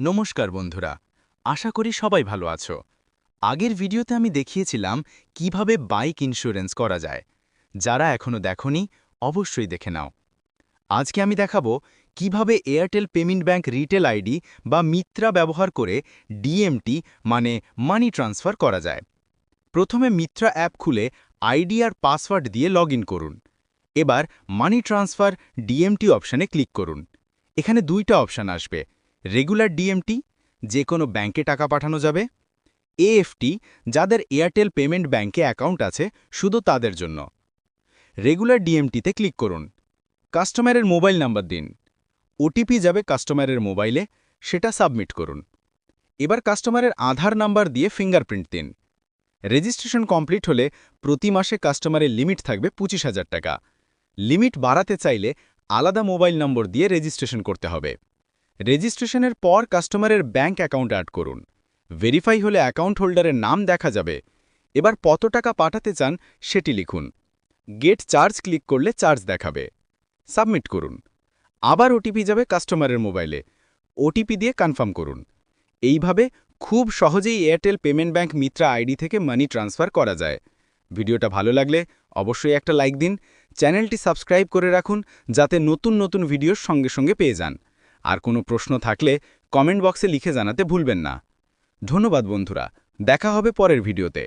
নমস্কার বন্ধুরা, আশা করি সবাই ভালো আছো। আগের ভিডিওতে আমি দেখিয়েছিলাম কীভাবে বাইক ইন্স্যুরেন্স করা যায়। যারা এখনও দেখনি, অবশ্যই দেখে নাও। আজকে আমি দেখাবো কীভাবে Airtel payment bank retail ID বা মিত্রা ব্যবহার করে ডিএমটি মানে মানি ট্রান্সফার করা যায়। প্রথমে মিত্রা অ্যাপ খুলে আইডি আর পাসওয়ার্ড দিয়ে লগ করুন। এবার মানি ট্রান্সফার ডিএমটি অপশানে ক্লিক করুন। এখানে দুইটা অপশান আসবে। রেগুলার ডিএমটি যে কোনো ব্যাংকে টাকা পাঠানো যাবে, এএফটি, যাদের এয়ারটেল পেমেন্ট ব্যাংকে অ্যাকাউন্ট আছে, শুধু তাদের জন্য। রেগুলার ডিএমটিতে ক্লিক করুন। কাস্টমারের মোবাইল নাম্বার দিন। ওটিপি যাবে কাস্টমারের মোবাইলে, সেটা সাবমিট করুন। এবার কাস্টমারের আধার নাম্বার দিয়ে ফিঙ্গারপ্রিন্ট দিন। রেজিস্ট্রেশন কমপ্লিট হলে প্রতি মাসে কাস্টমারের লিমিট থাকবে পঁচিশ হাজার টাকা। লিমিট বাড়াতে চাইলে আলাদা মোবাইল নম্বর দিয়ে রেজিস্ট্রেশন করতে হবে। রেজিস্ট্রেশনের পর কাস্টমারের ব্যাঙ্ক অ্যাকাউন্ট অ্যাড করুন। ভেরিফাই হলে অ্যাকাউন্ট হোল্ডারের নাম দেখা যাবে। এবার কত টাকা পাঠাতে চান সেটি লিখুন। গেট চার্জ ক্লিক করলে চার্জ দেখাবে। সাবমিট করুন। আবার ওটিপি যাবে কাস্টমারের মোবাইলে। ওটিপি দিয়ে কনফার্ম করুন। এইভাবে খুব সহজেই Airtel payment bank Mitra ID থেকে মানি ট্রান্সফার করা যায়। ভিডিওটা ভালো লাগলে অবশ্যই একটা লাইক দিন। চ্যানেলটি সাবস্ক্রাইব করে রাখুন যাতে নতুন নতুন ভিডিওর সঙ্গে সঙ্গে পেয়ে যান। আর কোনো প্রশ্ন থাকলে কমেন্ট বক্সে লিখে জানাতে ভুলবেন না। ধন্যবাদ বন্ধুরা, দেখা হবে পরের ভিডিওতে।